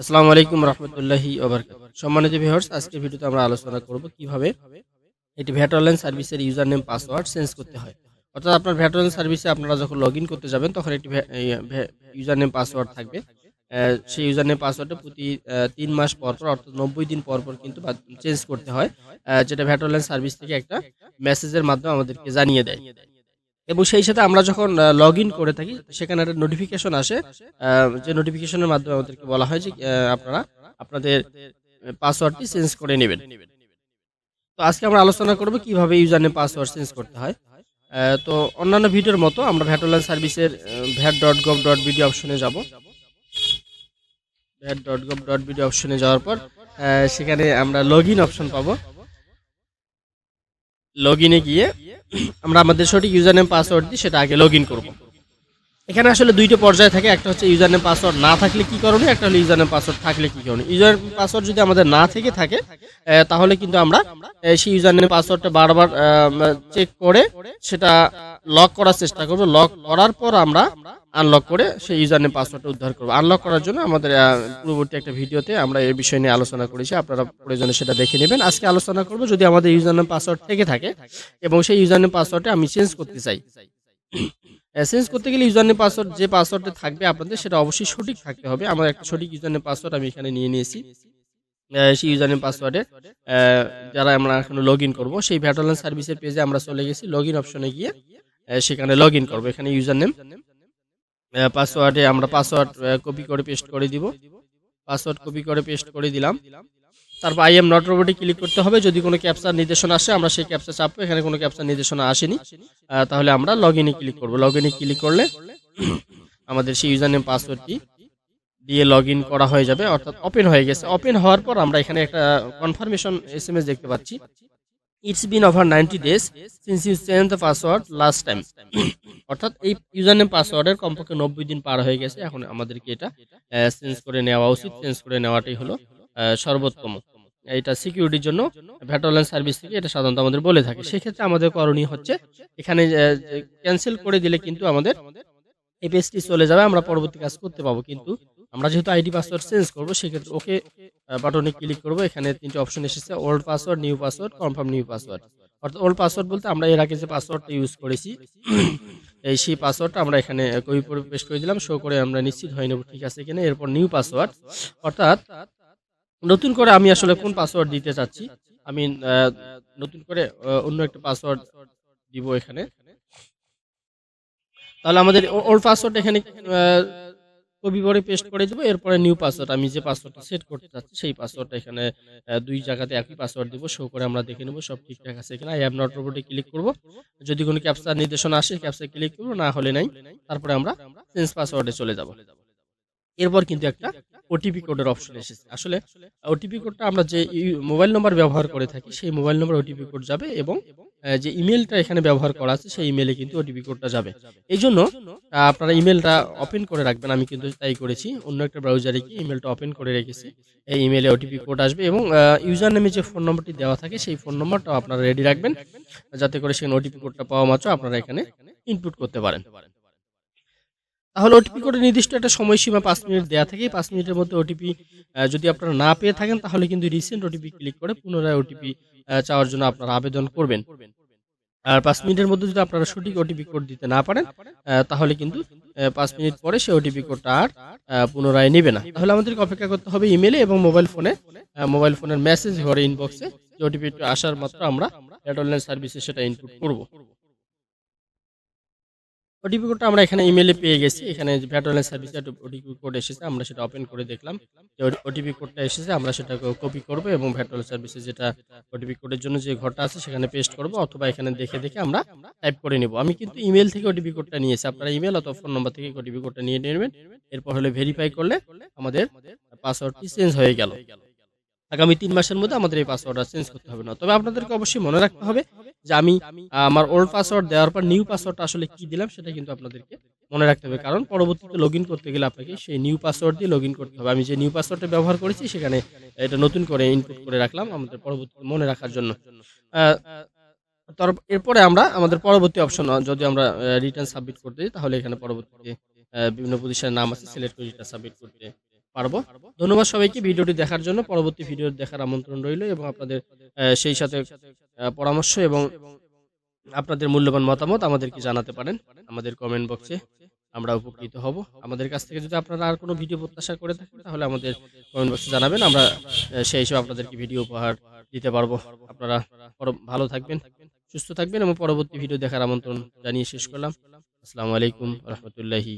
আসসালামু আলাইকুম রহমতুল্লাহি সম্মানিত ভিউয়ার্স আজকের ভিডিওতে আমরা আলোচনা করব কীভাবে এটি ভ্যাট অনলাইন সার্ভিসের ইউজার নেম পাসওয়ার্ড চেঞ্জ করতে হয়। অর্থাৎ আপনার ভ্যাট অনলাইন সার্ভিসে আপনারা যখন লগ করতে যাবেন, তখন একটি ইউজার নেম পাসওয়ার্ড থাকবে। সেই ইউজার নেম পাসওয়ার্ডটা প্রতি তিন মাস পর পর, অর্থাৎ নব্বই দিন পর পর কিন্তু চেঞ্জ করতে হয়। যেটা ভ্যাট অনলাইন সার্ভিস থেকে একটা মেসেজের মাধ্যমে আমাদেরকে জানিয়ে দেয়। এবং সেই সাথে আমরা যখন লগ ইন করে থাকি, সেখানে একটা নোটিফিকেশন আসে যে নোটিফিকেশনের মাধ্যমে আমাদেরকে বলা হয় যে আপনারা আপনাদের পাসওয়ার্ডটি চেঞ্জ করে নেবেন। তো আজকে আমরা আলোচনা করব কীভাবে ইউজার নেম পাসওয়ার্ড চেঞ্জ করতে হয়। তো অন্যান্য ভিডিওর মতো আমরা ভ্যাট অনলাইন সার্ভিসের VAT dot gov dot BD অপশনে যাব। VAT dot gov dot BD অপশনে যাওয়ার পর সেখানে আমরা লগ ইন অপশন পাবো। লগ ইনে গিয়ে আমরা আমাদের সঠিক ইউজার নেম পাসওয়ার্ড দিয়ে সেটা আগে লগ ইন করব। এখানে আসলে দুইটা পর্যায়ে থাকে, একটা হচ্ছে ইউজার নেম পাসওয়ার্ড না থাকলে কি করণীয়, একটা হলো ইউজার নেম পাসওয়ার্ড থাকলে কি করণীয়। ইউজার পাসওয়ার্ড যদি আমাদের না থেকে থাকে তাহলে কিন্তু আমরা সেই ইউজার নেম পাসওয়ার্ডটা বারবার চেক করে সেটা লক করার চেষ্টা করব। লক করার পর আমরা আনলক করে সেই ইউজার নেম পাসওয়ার্ডটা উদ্ধার করব। আনলক করার জন্য আমাদের পূর্ববর্তী একটা ভিডিওতে আমরা এই বিষয় নিয়ে আলোচনা করেছি। আপনারা প্রয়োজনে সেটা দেখে নেবেন। আজকে আলোচনা করব যদি আমাদের ইউজার নেম পাসওয়ার্ড থেকে থাকে এবং সেই ইউজার নেম পাসওয়ার্ডটা আমি চেঞ্জ করতে চাই। চেঞ্জ করতে গেলে ইউজার নেম পাসওয়ার্ড যে পাসওয়ার্ডটা থাকবে আপনাদের, সেটা অবশ্যই সঠিক থাকতে হবে। আমার একটা সঠিক ইউজার নেম পাসওয়ার্ড আমি এখানে নিয়ে নিয়েছি। সেই ইউজার নেম পাসওয়ার্ডে যারা আমরা এখন লগ ইন করব, সেই ভ্যাটলান সার্ভিসের পেজে আমরা চলে গেছি। লগ ইন অপশনে গিয়ে সেখানে লগ ইন করব। এখানে ইউজার নেম পাসওয়ার্ডে আমরা পাসওয়ার্ড কপি করে পেস্ট করে দিব। পাসওয়ার্ড কপি করে পেস্ট করে দিলাম। তারপর আই এম নট রোবটে ক্লিক করতে হবে। যদি কোনো ক্যাপচার নির্দেশনা আসে, আমরা সেই ক্যাপচা চাপবো। এখানে কোনো ক্যাপচার নির্দেশনা আসেনি। তাহলে আমরা লগ ইনে ক্লিক করব। লগ ইনে ক্লিক করলে আমাদের সেই ইউজার নেম পাসওয়ার্ডটি দিয়ে লগ ইন করা হয়ে যাবে। অর্থাৎ ওপেন হয়ে গেছে। ওপেন হওয়ার পর আমরা এখানে একটা কনফার্মেশন এস দেখতে পাচ্ছি। It's been over ninety days since you change the password last time অর্থাৎ এই ইউজার নেম পাসওয়ার্ডের কমপক্ষে নব্বই দিন পার হয়ে গেছে। এখন আমাদেরকে এটা চেঞ্জ করে নেওয়া উচিত। চেঞ্জ করে নেওয়াটাই হলো সর্বোত্তম। এটা সিকিউরিটির জন্য ভ্যাট সার্ভিস থেকে এটা সাধারণত আমাদের বলে থাকে। সেক্ষেত্রে আমাদের করণীয় হচ্ছে, এখানে ক্যান্সেল করে দিলে কিন্তু আমাদের এই পেজটি চলে যাবে। আমরা পরবর্তী কাজ করতে পাবো। কিন্তু আমরা যেহেতু আইডি পাসওয়ার্ড চেঞ্জ করব, সেক্ষেত্রে ওকে বাটনে ক্লিক করব। এখানে তিনটে অপশন এসেছে old password new password confirm new password অর্থাৎ ওল্ড পাসওয়ার্ড বলতে আমরা এর আগে যে পাসওয়ার্ডটা ইউজ করেছি, এই সেই পাসওয়ার্ডটা আমরা এখানে কপি করে পেস্ট করে দিলাম শো করে আমরা নিশ্চিত হয়ে নেব ঠিক আছে কিনা। এরপর নিউ পাসওয়ার্ড অর্থাৎ নতুন করে আমি আসলে কোন পাসওয়ার্ড দিতে চাচ্ছি? আমি নতুন করে অন্য একটা পাসওয়ার্ড দিব এখানে। তাহলে আমাদের ওল্ড পাসওয়ার্ড এখানে কপি করে পেস্ট করে দেবো, এরপরে নিউ পাসওয়ার্ড আমি যে পাসওয়ার্ডটা সেট করতে চাচ্ছি, সেই পাসওয়ার্ডটা এখানে দুই জায়গাতে একই পাসওয়ার্ড দিব শো করে আমরা দেখে নেব, সব ঠিকঠাক আছে কিনা। আই অ্যাম নট রোবটে ক্লিক করব। যদি কোনো ক্যাপচার নির্দেশনা আসে ক্যাপচার ক্লিক করব, না হলে নাই। তারপরে আমরা চেঞ্জ পাসওয়ার্ডে চলে যাব। এরপর কিন্তু একটা ওটিপি কোডের অপশন এসেছে। আসলে ওটিপি কোডটা আমরা যে মোবাইল নম্বর ব্যবহার করে থাকি, সেই মোবাইল নম্বর ওটিপি কোড যাবে এবং যে ইমেলটা এখানে ব্যবহার করা আছে, সেই ইমেলে কিন্তু ওটিপি কোডটা যাবে। এই জন্য আপনারা ইমেলটা ওপেন করে রাখবেন, আমি কিন্তু তাই করেছি। অন্য একটা ব্রাউজারে গিয়ে ইমেলটা ওপেন করে রেখেছি। এই ইমেলে ওটিপি কোড আসবে এবং ইউজার নামে যে ফোন নম্বরটি দেওয়া থাকে, সেই ফোন নম্বরটাও আপনারা রেডি রাখবেন, যাতে করে সেখানে ওটিপি কোডটা পাওয়া মাত্র আপনারা এখানে ইনপুট করতে পারেন। তাহলে ওটিপি কোডে নির্দিষ্ট একটা সময়সীমা পাঁচ মিনিট দেওয়া থাকে। পাঁচ মিনিটের মধ্যে ওটিপি যদি আপনারা না পেয়ে থাকেন, তাহলে কিন্তু রিসেন্ট ওটিপি ক্লিক করে পুনরায় ওটিপি চাওয়ার জন্য আপনারা আবেদন করবেন। আর পাঁচ মিনিটের মধ্যে যদি আপনারা সঠিক ওটিপি কোড দিতে না পারেন তাহলে কিন্তু পাঁচ মিনিট পরে সেই ওটিপি কোডটা আর পুনরায় নেবে না। তাহলে আমাদেরকে অপেক্ষা করতে হবে ইমেলে এবং মোবাইল ফোনে মোবাইল ফোনের মেসেজ ঘরে ইনবক্সে যে ওটিপি আসার মাত্র আমরা অনলাইন সার্ভিসে সেটা ইনপুট করব। ওটিপি কোডটা আমরা এখানে ইমেলে পেয়ে গেছি। এখানে ভ্যাট অনলাইন সার্ভিসে ওটিপি কোড এসেছে, আমরা সেটা ওপেন করে দেখলাম। যে ওটিপি কোডটা এসেছে, আমরা সেটা কপি করব এবং ভ্যাট অনলাইন সার্ভিসে যেটা ওটিপি কোডের জন্য যে ঘরটা আছে, সেখানে পেস্ট করব অথবা এখানে দেখে দেখে আমরা টাইপ করে নেব। আমি কিন্তু ইমেল থেকে ওটিপি কোডটা নিয়েছি। আপনারা ইমেল অথবা ফোন নম্বর থেকে ওটিপি কোডটা নিয়ে নেবেন। এরপর হলে ভেরিফাই করলে আমাদের পাসওয়ার্ডটি চেঞ্জ হয়ে গেল। আগামী তিন মাসের মধ্যে আমাদের এই পাসওয়ার্ডটা চেঞ্জ করতে হবে না। তবে আপনাদেরকে অবশ্যই মনে রাখতে হবে যে আমি আমার ওল্ড পাসওয়ার্ড দেওয়ার পর নিউ পাসওয়ার্ডটা আসলে কি দিলাম সেটা কিন্তু আপনাদেরকে মনে রাখতে হবে। কারণ পরবর্তীতে লগ করতে গেলে আপনাকে সেই নিউ পাসওয়ার্ড দিয়ে লগ করতে হবে। আমি যে নিউ পাসওয়ার্ডটা ব্যবহার করেছি সেখানে এটা নতুন করে ইনপুট করে রাখলাম আমাদের পরবর্তীতে মনে রাখার জন্য। এরপরে আমরা আমাদের পরবর্তী অপশন যদি আমরা রিটার্ন সাবমিট করতে তাহলে এখানে পরবর্তীতে বিভিন্ন প্রতিষ্ঠানের নাম আছে সিলেক্ট করে রিটার্ন সাবমিট করতে। পারব। ধন্যবাদ সবাইকে ভিডিওটি দেখার জন্য। পরবর্তী ভিডিও দেখার আমন্ত্রণ রইল এবং আপনাদের সেই সাথে পরামর্শ এবং আপনাদের মূল্যবান মতামত আমাদেরকে জানাতে পারেন। আমাদের কমেন্ট বক্সে আমরা উপকৃত হব। আমাদের কাছ থেকে যদি আপনারা আর কোনো ভিডিও প্রত্যাশা করে থাকেন, তাহলে আমাদের কমেন্ট বক্সে জানাবেন। আমরা সেই হিসেবে আপনাদেরকে ভিডিও উপহার দিতে পারব। আপনারা ভালো থাকবেন, সুস্থ থাকবেন এবং পরবর্তী ভিডিও দেখার আমন্ত্রণ জানিয়ে শেষ করলাম। আসসালামু আলাইকুম রহমতুল্লাহি